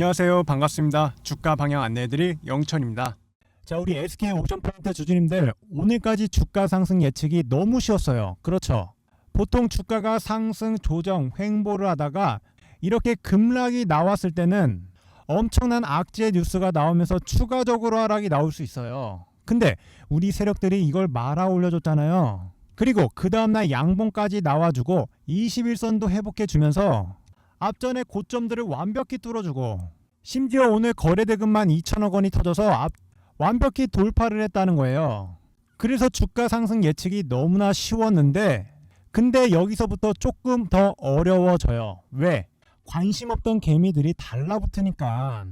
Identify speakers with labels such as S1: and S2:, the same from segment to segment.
S1: 안녕하세요. 반갑습니다. 주가 방향 안내해드릴 영천입니다. 자, 우리 SK 오션프런트 주주님들 오늘까지 주가 상승 예측이 너무 쉬웠어요. 그렇죠? 보통 주가가 상승 조정 횡보를 하다가 이렇게 급락이 나왔을 때는 엄청난 악재 뉴스가 나오면서 추가적으로 하락이 나올 수 있어요. 근데 우리 세력들이 이걸 말아 올려줬잖아요. 그리고 그 다음날 양봉까지 나와주고 21선도 회복해주면서 앞전의 고점들을 완벽히 뚫어주고 심지어 오늘 거래대금만 2천억 원이 터져서 앞- 완벽히 돌파를 했다는 거예요. 그래서 주가 상승 예측이 너무나 쉬웠는데 근데 여기서부터 조금 더 어려워져요. 왜? 관심 없던 개미들이 달라붙으니까.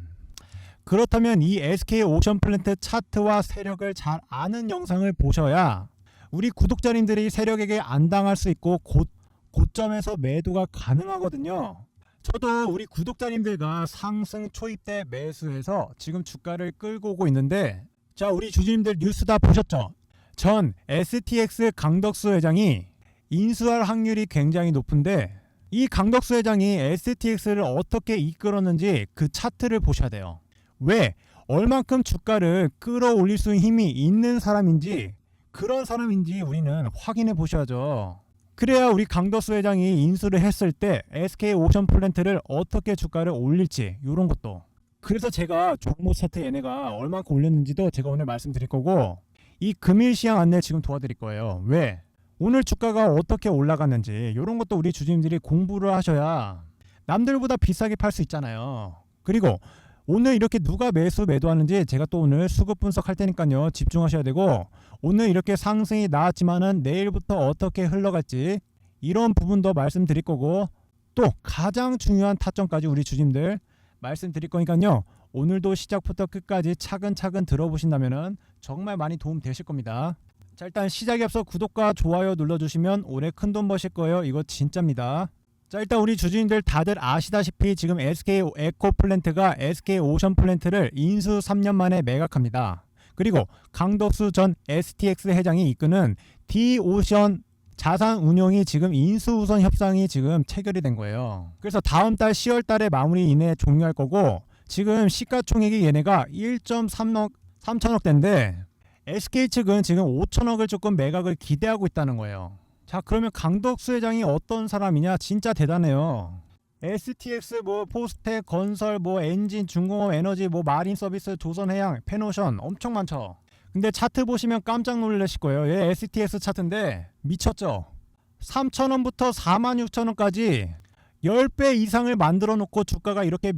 S1: 그렇다면 이 SK 오션 플랜트 차트와 세력을 잘 아는 영상을 보셔야 우리 구독자님들이 세력에게 안 당할 수 있고 고, 고점에서 매도가 가능하거든요. 저도 우리 구독자님들과 상승 초입 때 매수해서 지금 주가를 끌고 오고 있는데 자 우리 주주님들 뉴스 다 보셨죠? 전 STX 강덕수 회장이 인수할 확률이 굉장히 높은데 이 강덕수 회장이 STX를 어떻게 이끌었는지 그 차트를 보셔야 돼요. 왜? 얼만큼 주가를 끌어올릴 수 있는 힘이 있는 사람인지 그런 사람인지 우리는 확인해 보셔야죠. 그래야 우리 강덕수 회장이 인수를 했을 때 SK 오션 플랜트를 어떻게 주가를 올릴지 이런 것도 그래서 제가 종목 차트 얘네가 얼마큼 올렸는지도 제가 오늘 말씀드릴 거고 이 금일 시장 안내 지금 도와드릴 거예요. 왜? 오늘 주가가 어떻게 올라갔는지 이런 것도 우리 주주님들이 공부를 하셔야 남들보다 비싸게 팔 수 있잖아요. 그리고 오늘 이렇게 누가 매수 매도하는지 제가 또 오늘 수급 분석할 테니까요 집중하셔야 되고 오늘 이렇게 상승이 나왔지만은 내일부터 어떻게 흘러갈지 이런 부분도 말씀드릴 거고 또 가장 중요한 타점까지 우리 주님들 말씀드릴 거니까요 오늘도 시작부터 끝까지 차근차근 들어보신다면은 정말 많이 도움 되실 겁니다. 자 일단 시작에 앞서 구독과 좋아요 눌러주시면 올해 큰 돈 버실 거예요. 이거 진짜입니다. 자 일단 우리 주주님들 다들 아시다시피 지금 SK 에코 플랜트가 SK 오션 플랜트를 인수 3년 만에 매각합니다. 그리고 강덕수 전 STX 회장이 이끄는 D오션 자산 운용이 지금 인수 우선 협상이 지금 체결이 된 거예요. 그래서 다음 달 10월 달에 마무리 이내에 종료할 거고 지금 시가총액이 얘네가 1.3억 3천억 대인데 SK 측은 지금 5천억을 조금 매각을 기대하고 있다는 거예요. 자 그러면 강덕수 회장이 어떤 사람이냐 진짜 대단해요. STX 뭐 포스텍 건설 뭐 엔진 중공업 에너지 뭐 마린 서비스 조선해양 페노션 엄청 많죠. 근데 차트 보시면 깜짝 놀라실 거예요. 얘 STX 차트인데 미쳤죠. 3,000원부터 46,000원까지 10배 이상을 만들어 놓고 주가가 이렇게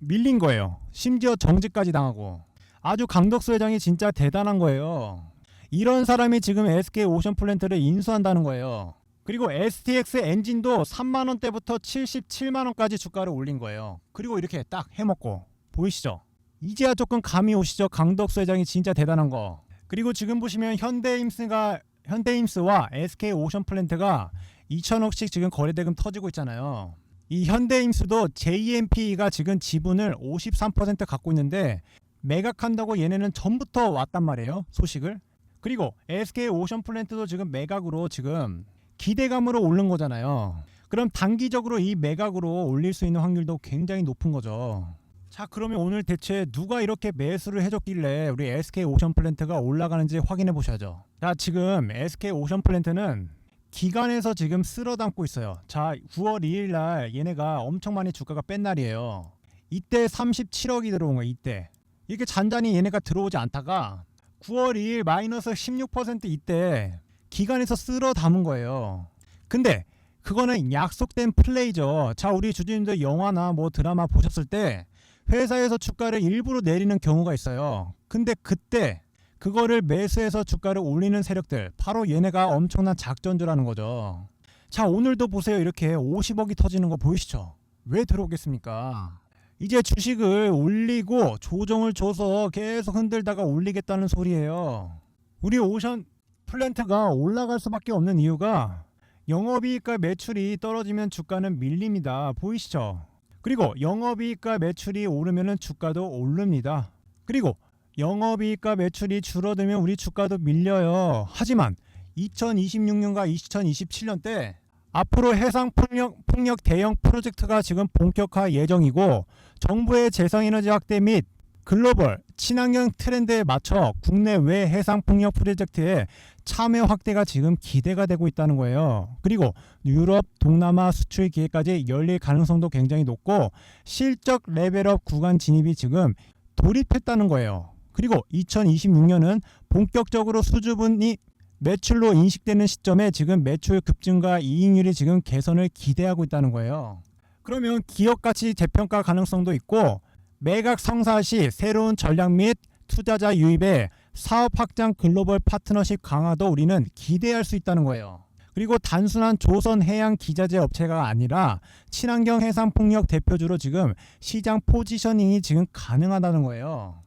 S1: 밀린 거예요. 심지어 정지까지 당하고. 아주 강덕수 회장이 진짜 대단한 거예요. 이런 사람이 지금 SK 오션 플랜트를 인수한다는 거예요. 그리고 STX 엔진도 3만 원대부터 77만 원까지 주가를 올린 거예요. 그리고 이렇게 딱 해먹고 보이시죠? 이제야 조금 감이 오시죠? 강덕수 회장이 진짜 대단한 거. 그리고 지금 보시면 현대임스가 현대임스와 SK 오션 플랜트가 2천억씩 지금 거래대금 터지고 있잖아요. 이 현대임스도 JMP가 지금 지분을 53% 갖고 있는데 매각한다고 얘네는 전부터 왔단 말이에요. 소식을. 그리고 SK 오션 플랜트도 지금 매각으로 지금 기대감으로 오른 거잖아요. 그럼 단기적으로 이 매각으로 올릴 수 있는 확률도 굉장히 높은 거죠. 자, 그러면 오늘 대체 누가 이렇게 매수를 해줬길래 우리 SK 오션 플랜트가 올라가는지 확인해 보셔야죠. 자, 지금 SK 오션 플랜트는 기간에서 지금 쓸어 담고 있어요. 자, 9월 2일 날 얘네가 엄청 많이 주가가 뺀 날이에요. 이때 37억이 들어온 거예요. 이때. 이렇게 잔잔히 얘네가 들어오지 않다가 9월 2일 마이너스 16% 이때 기간에서 쓸어 담은 거예요. 근데 그거는 약속된 플레이죠. 자, 우리 주주님들 영화나 뭐 드라마 보셨을 때 회사에서 주가를 일부러 내리는 경우가 있어요. 근데 그때 그거를 매수해서 주가를 올리는 세력들 바로 얘네가 엄청난 작전주라는 거죠. 자, 오늘도 보세요. 이렇게 50억이 터지는 거 보이시죠? 왜 들어오겠습니까? 이제 주식을 올리고 조정을 줘서 계속 흔들다가 올리겠다는 소리예요. 우리 오션 플랜트가 올라갈 수밖에 없는 이유가 영업이익과 매출이 떨어지면 주가는 밀립니다. 보이시죠? 그리고 영업이익과 매출이 오르면 주가도 오릅니다. 그리고 영업이익과 매출이 줄어들면 우리 주가도 밀려요. 하지만 2026년과 2027년 때 앞으로 해상 폭력, 폭력 대형 프로젝트가 지금 본격화 예정이고 정부의 재생에너지 확대 및 글로벌 친환경 트렌드에 맞춰 국내외 해상 폭력 프로젝트에 참여 확대가 지금 기대가 되고 있다는 거예요. 그리고 유럽, 동남아 수출 기회까지 열릴 가능성도 굉장히 높고 실적 레벨업 구간 진입이 지금 돌입했다는 거예요. 그리고 2026년은 본격적으로 수주분이 매출로 인식되는 시점에 지금 매출 급증과 이익률이 지금 개선을 기대하고 있다는 거예요. 그러면 기업 가치 재평가 가능성도 있고 매각 성사 시 새로운 전략 및 투자자 유입에 사업 확장 글로벌 파트너십 강화도 우리는 기대할 수 있다는 거예요. 그리고 단순한 조선 해양 기자재 업체가 아니라 친환경 해상 폭력 대표주로 지금 시장 포지셔닝이 지금 가능하다는 거예요.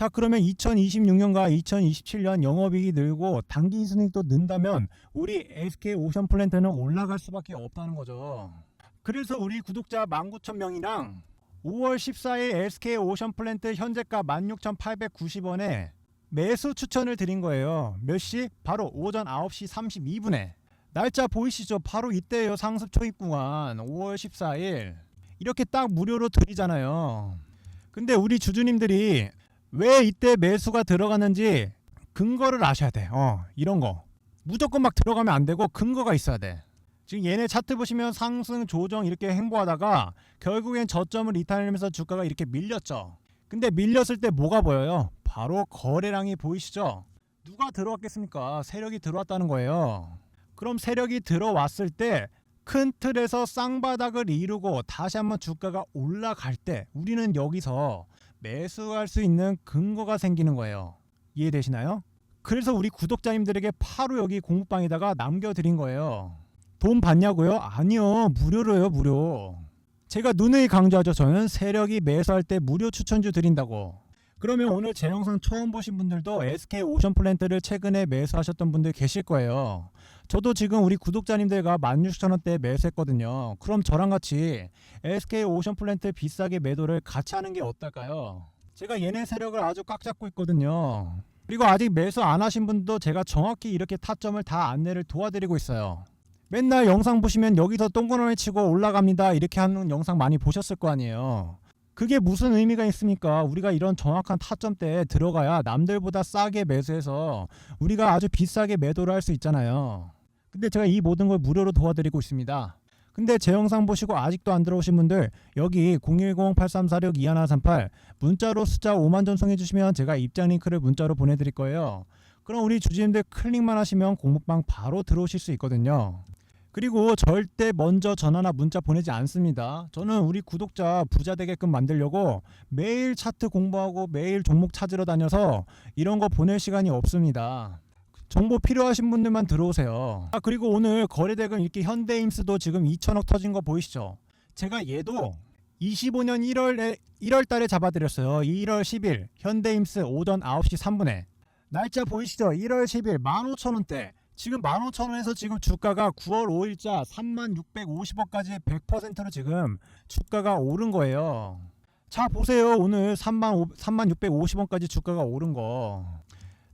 S1: 자 그러면 2026년과 2027년 영업이익이 늘고 당기 순이익도 는다면 우리 SK 오션 플랜트는 올라갈 수밖에 없다는 거죠. 그래서 우리 구독자 19,000명이랑 5월 14일 SK 오션 플랜트 현재가 16,890원에 매수 추천을 드린 거예요. 몇 시? 바로 오전 9시 32분에. 날짜 보이시죠? 바로 이때예요. 상습 초입 구간 5월 14일. 이렇게 딱 무료로 드리잖아요. 근데 우리 주주님들이 왜 이때 매수가 들어갔는지 근거를 아셔야 돼. 어, 이런 거. 무조건 막 들어가면 안 되고 근거가 있어야 돼. 지금 얘네 차트 보시면 상승 조정 이렇게 행보하다가 결국엔 저점을 이탈하면서 주가가 이렇게 밀렸죠. 근데 밀렸을 때 뭐가 보여요? 바로 거래량이 보이시죠? 누가 들어왔겠습니까? 세력이 들어왔다는 거예요. 그럼 세력이 들어왔을 때 큰 틀에서 쌍바닥을 이루고 다시 한번 주가가 올라갈 때 우리는 여기서 매수할 수 있는 근거가 생기는 거예요. 이해되시나요? 그래서 우리 구독자님들에게 바로 여기 공부방에다가 남겨드린 거예요. 돈 받냐고요? 아니요. 무료로요, 무료. 제가 누누이 강조하죠. 저는 세력이 매수할 때 무료 추천주 드린다고. 그러면 오늘 제 영상 처음 보신 분들도 SK 오션 플랜트를 최근에 매수하셨던 분들 계실 거예요. 저도 지금 우리 구독자님들과 16,000원대 매수했거든요. 그럼 저랑 같이 SK 오션 플랜트 비싸게 매도를 같이 하는 게 어떨까요? 제가 얘네 세력을 아주 꽉 잡고 있거든요. 그리고 아직 매수 안 하신 분도 제가 정확히 이렇게 타점을 다 안내를 도와드리고 있어요. 맨날 영상 보시면 여기서 똥구멍을 치고 올라갑니다. 이렇게 하는 영상 많이 보셨을 거 아니에요. 그게 무슨 의미가 있습니까? 우리가 이런 정확한 타점대에 들어가야 남들보다 싸게 매수해서 우리가 아주 비싸게 매도를 할 수 있잖아요. 근데 제가 이 모든 걸 무료로 도와드리고 있습니다. 근데 제 영상 보시고 아직도 안 들어오신 분들 여기 010-8346-2138 문자로 숫자 5만 전송해 주시면 제가 입장 링크를 문자로 보내드릴 거예요. 그럼 우리 주주님들 클릭만 하시면 공부방 바로 들어오실 수 있거든요. 그리고 절대 먼저 전화나 문자 보내지 않습니다. 저는 우리 구독자 부자 되게끔 만들려고 매일 차트 공부하고 매일 종목 찾으러 다녀서 이런 거 보낼 시간이 없습니다. 정보 필요하신 분들만 들어오세요. 아 그리고 오늘 거래대금 이렇게 현대임스도 지금 2천억 터진 거 보이시죠? 제가 얘도 25년 1월에 1월 달에 잡아드렸어요. 1월 10일 현대임스 오전 9시 3분에 날짜 보이시죠? 1월 10일 15,000원대 지금 15,000원에서 지금 주가가 9월 5일자 3650원까지 100%로 지금 주가가 오른 거예요. 자 보세요 오늘 3만 3650원까지 주가가 오른 거.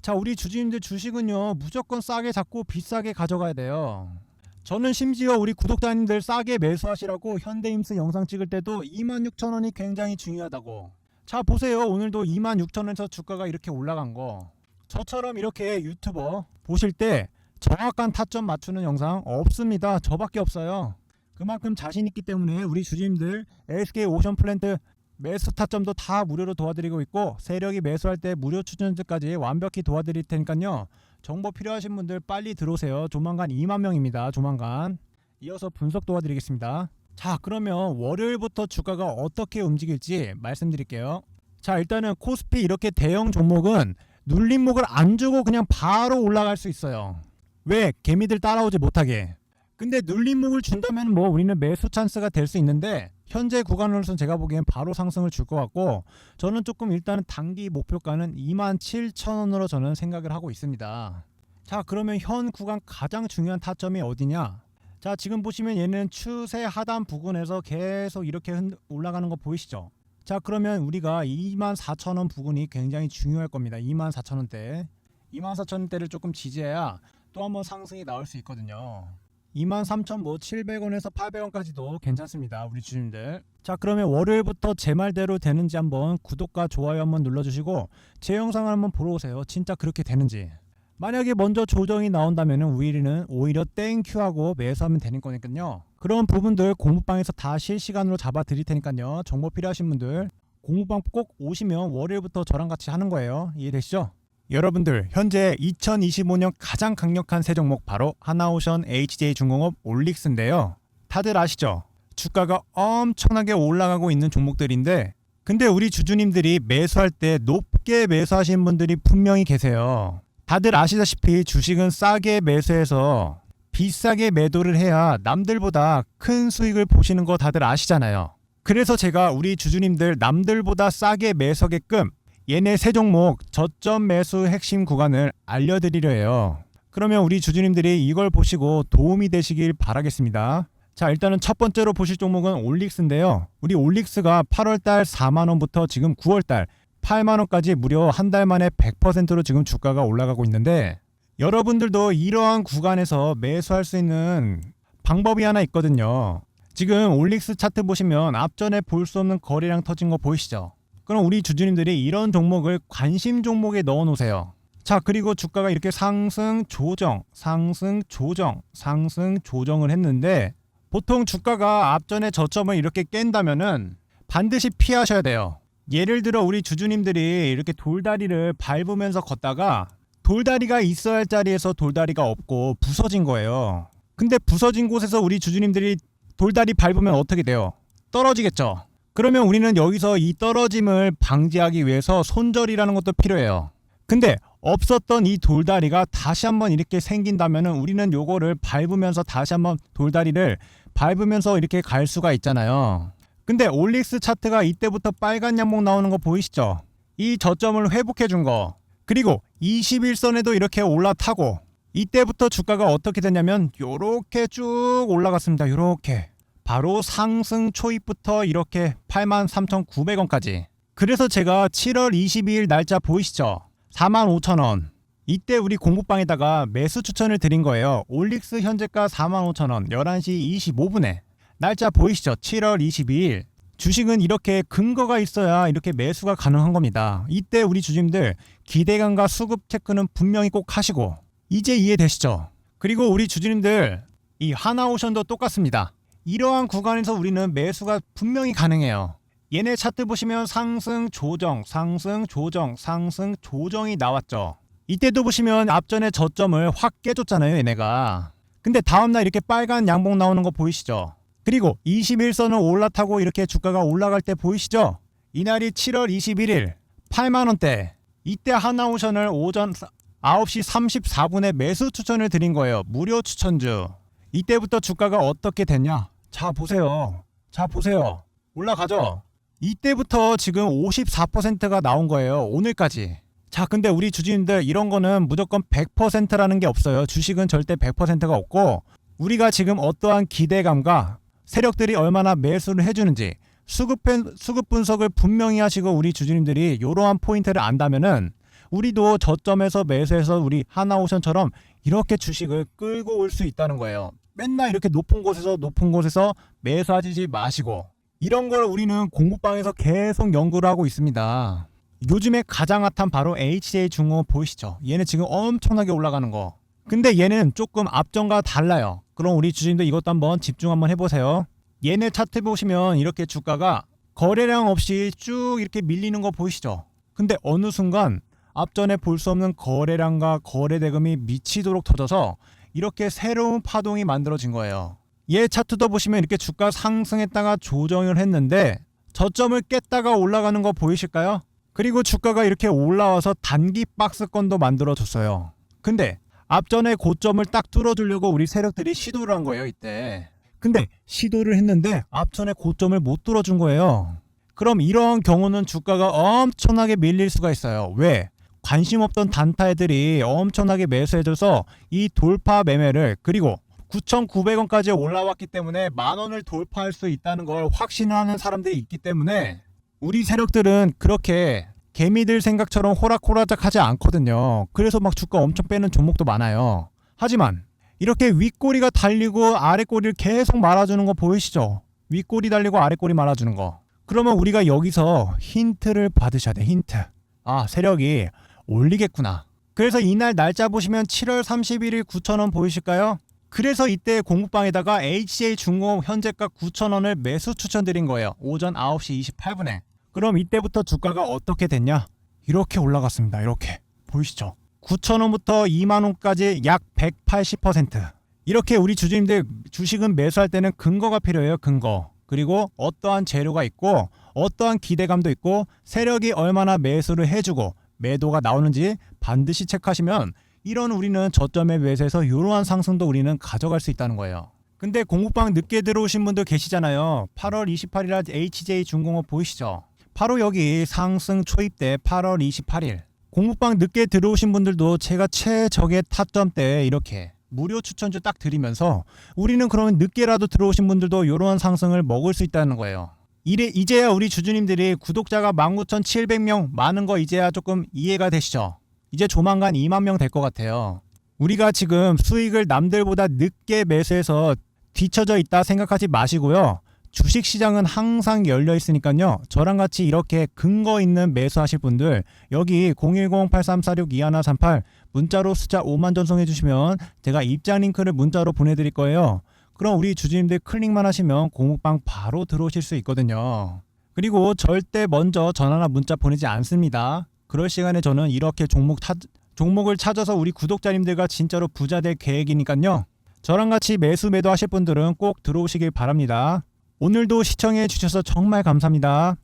S1: 자 우리 주주님들 주식은요 무조건 싸게 잡고 비싸게 가져가야 돼요. 저는 심지어 우리 구독자님들 싸게 매수하시라고 현대임스 영상 찍을 때도 26,000원이 굉장히 중요하다고. 자 보세요 오늘도 26,000원에서 주가가 이렇게 올라간 거. 저처럼 이렇게 유튜버 보실 때 정확한 타점 맞추는 영상 없습니다. 저밖에 없어요. 그만큼 자신 있기 때문에 우리 주주님들 SK 오션 플랜트 매수 타점도 다 무료로 도와드리고 있고 세력이 매수할 때 무료 추천주까지 완벽히 도와드릴 테니까요. 정보 필요하신 분들 빨리 들어오세요. 조만간 2만 명입니다. 조만간. 이어서 분석 도와드리겠습니다. 자 그러면 월요일부터 주가가 어떻게 움직일지 말씀드릴게요. 자 일단은 코스피 이렇게 대형 종목은 눌림목을 안 주고 그냥 바로 올라갈 수 있어요. 왜? 개미들 따라오지 못하게. 근데 눌림목을 준다면 뭐 우리는 매수 찬스가 될 수 있는데 현재 구간으로서는 제가 보기엔 바로 상승을 줄 것 같고 저는 조금 일단은 단기 목표가는 27,000원으로 저는 생각을 하고 있습니다. 자 그러면 현 구간 가장 중요한 타점이 어디냐? 자 지금 보시면 얘는 추세 하단 부근에서 계속 이렇게 흔- 올라가는 거 보이시죠? 자 그러면 우리가 24,000원 부근이 굉장히 중요할 겁니다. 24,000원대. 24,000원대를 조금 지지해야 또 한번 상승이 나올 수 있거든요. 23,700원에서 800원까지도 괜찮습니다. 우리 주님들. 자, 그러면 월요일부터 제 말대로 되는지 한번 구독과 좋아요 한번 눌러주시고 제 영상을 한번 보러 오세요. 진짜 그렇게 되는지. 만약에 먼저 조정이 나온다면 우리는 오히려 땡큐하고 매수하면 되는 거니까요. 그런 부분들 공부방에서 다 실시간으로 잡아 드릴 테니까요. 정보 필요하신 분들 공부방 꼭 오시면 월요일부터 저랑 같이 하는 거예요. 이해되시죠? 여러분들 현재 2025년 가장 강력한 새 종목 바로 하나오션 HJ중공업 올릭스인데요. 다들 아시죠? 주가가 엄청나게 올라가고 있는 종목들인데 근데 우리 주주님들이 매수할 때 높게 매수하신 분들이 분명히 계세요. 다들 아시다시피 주식은 싸게 매수해서 비싸게 매도를 해야 남들보다 큰 수익을 보시는 거 다들 아시잖아요. 그래서 제가 우리 주주님들 남들보다 싸게 매수하게끔 얘네 세 종목 저점 매수 핵심 구간을 알려드리려 해요. 그러면 우리 주주님들이 이걸 보시고 도움이 되시길 바라겠습니다. 자, 일단은 첫 번째로 보실 종목은 올릭스인데요. 우리 올릭스가 8월달 4만원부터 지금 9월달 8만원까지 무려 한 달 만에 100%로 지금 주가가 올라가고 있는데 여러분들도 이러한 구간에서 매수할 수 있는 방법이 하나 있거든요. 지금 올릭스 차트 보시면 앞전에 볼 수 없는 거래량 터진 거 보이시죠? 그럼 우리 주주님들이 이런 종목을 관심 종목에 넣어 놓으세요. 자, 그리고 주가가 이렇게 상승, 조정, 상승, 조정, 상승, 조정을 했는데 보통 주가가 앞전에 저점을 이렇게 깬다면은 반드시 피하셔야 돼요. 예를 들어 우리 주주님들이 이렇게 돌다리를 밟으면서 걷다가 돌다리가 있어야 할 자리에서 돌다리가 없고 부서진 거예요. 근데 부서진 곳에서 우리 주주님들이 돌다리 밟으면 어떻게 돼요? 떨어지겠죠. 그러면 우리는 여기서 이 떨어짐을 방지하기 위해서 손절이라는 것도 필요해요. 근데 없었던 이 돌다리가 다시 한번 이렇게 생긴다면은 우리는 요거를 밟으면서 다시 한번 돌다리를 밟으면서 이렇게 갈 수가 있잖아요. 근데 올릭스 차트가 이때부터 빨간 양목 나오는 거 보이시죠? 이 저점을 회복해 준 거. 그리고 21선에도 이렇게 올라타고 이때부터 주가가 어떻게 됐냐면 요렇게 쭉 올라갔습니다. 요렇게. 바로 상승 초입부터 이렇게 83,900원까지. 그래서 제가 7월 22일 날짜 보이시죠? 45,000원. 이때 우리 공부방에다가 매수 추천을 드린 거예요. 올릭스 현재가 45,000원 11시 25분에. 날짜 보이시죠? 7월 22일. 주식은 이렇게 근거가 있어야 이렇게 매수가 가능한 겁니다. 이때 우리 주주님들 기대감과 수급 체크는 분명히 꼭 하시고 이제 이해되시죠? 그리고 우리 주주님들 이 하나오션도 똑같습니다. 이러한 구간에서 우리는 매수가 분명히 가능해요. 얘네 차트 보시면 상승 조정, 상승 조정, 상승 조정이 나왔죠. 이때도 보시면 앞전에 저점을 확 깨줬잖아요, 얘네가. 근데 다음날 이렇게 빨간 양봉 나오는 거 보이시죠? 그리고 21선을 올라타고 이렇게 주가가 올라갈 때 보이시죠? 이날이 7월 21일 8만원대 이때 하나오션을 오전 9시 34분에 매수 추천을 드린 거예요. 무료 추천주. 이때부터 주가가 어떻게 됐냐? 자, 보세요. 자, 보세요. 올라가죠? 이때부터 지금 54%가 나온 거예요. 오늘까지. 자, 근데 우리 주주님들 이런 거는 무조건 100%라는 게 없어요. 주식은 절대 100%가 없고 우리가 지금 어떠한 기대감과 세력들이 얼마나 매수를 해주는지 수급, 수급 분석을 분명히 하시고 우리 주주님들이 이러한 포인트를 안다면은 우리도 저점에서 매수해서 우리 하나오션처럼 이렇게 주식을 끌고 올 수 있다는 거예요. 맨날 이렇게 높은 곳에서 높은 곳에서 매수하지 마시고 이런 걸 우리는 공부방에서 계속 연구를 하고 있습니다. 요즘에 가장 핫한 바로 HJ 중호 보이시죠? 얘는 지금 엄청나게 올라가는 거. 근데 얘는 조금 앞전과 달라요. 그럼 우리 주주님들 이것도 한번 집중 한번 해보세요. 얘네 차트 보시면 이렇게 주가가 거래량 없이 쭉 이렇게 밀리는 거 보이시죠? 근데 어느 순간 앞전에 볼 수 없는 거래량과 거래 대금이 미치도록 터져서 이렇게 새로운 파동이 만들어진 거예요. 얘 차트도 보시면 이렇게 주가 상승했다가 조정을 했는데 저점을 깼다가 올라가는 거 보이실까요? 그리고 주가가 이렇게 올라와서 단기 박스권도 만들어줬어요. 근데 앞전에 고점을 딱 뚫어주려고 우리 세력들이 시도를 한 거예요, 이때. 근데 시도를 했는데 앞전에 고점을 못 뚫어준 거예요. 그럼 이러한 경우는 주가가 엄청나게 밀릴 수가 있어요. 왜? 관심 없던 단타 애들이 엄청나게 매수해줘서 이 돌파 매매를 그리고 9,900원까지 올라왔기 때문에 만 원을 돌파할 수 있다는 걸 확신하는 사람들이 있기 때문에 우리 세력들은 그렇게 개미들 생각처럼 호락호락하지 않거든요. 그래서 막 주가 엄청 빼는 종목도 많아요. 하지만 이렇게 윗꼬리가 달리고 아랫꼬리를 계속 말아주는 거 보이시죠? 윗꼬리 달리고 아랫꼬리 말아주는 거. 그러면 우리가 여기서 힌트를 받으셔야 돼. 힌트. 아 세력이 올리겠구나. 그래서 이날 날짜 보시면 7월 31일 9,000원 보이실까요? 그래서 이때 공부방에다가 HJ 중공업 현재가 9,000원을 매수 추천드린 거예요. 오전 9시 28분에. 그럼 이때부터 주가가 어떻게 됐냐? 이렇게 올라갔습니다. 이렇게. 보이시죠? 9,000원부터 2만원까지 약 180%. 이렇게 우리 주주님들 주식은 매수할 때는 근거가 필요해요. 근거. 그리고 어떠한 재료가 있고 어떠한 기대감도 있고 세력이 얼마나 매수를 해주고 매도가 나오는지 반드시 체크하시면 이런 우리는 저점에 매수해서 이러한 상승도 우리는 가져갈 수 있다는 거예요. 근데 공부방 늦게 들어오신 분들 계시잖아요. 8월 28일 HJ 중공업 보이시죠? 바로 여기 상승 초입 때 8월 28일 공부방 늦게 들어오신 분들도 제가 최적의 타점 때 이렇게 무료 추천주 딱 드리면서 우리는 그러면 늦게라도 들어오신 분들도 이러한 상승을 먹을 수 있다는 거예요. 이래 이제야 우리 주주님들이 구독자가 19,700명 많은 거 이제야 조금 이해가 되시죠? 이제 조만간 2만 명 될 것 같아요. 우리가 지금 수익을 남들보다 늦게 매수해서 뒤처져 있다 생각하지 마시고요. 주식 시장은 항상 열려 있으니까요. 저랑 같이 이렇게 근거 있는 매수하실 분들 여기 010-8346-2138 문자로 숫자 5만 전송해 주시면 제가 입장 링크를 문자로 보내드릴 거예요. 그럼 우리 주주님들 클릭만 하시면 공부방 바로 들어오실 수 있거든요. 그리고 절대 먼저 전화나 문자 보내지 않습니다. 그럴 시간에 저는 이렇게 종목 타, 종목을 찾아서 우리 구독자님들과 진짜로 부자 될 계획이니까요. 저랑 같이 매수 매도 하실 분들은 꼭 들어오시길 바랍니다. 오늘도 시청해 주셔서 정말 감사합니다.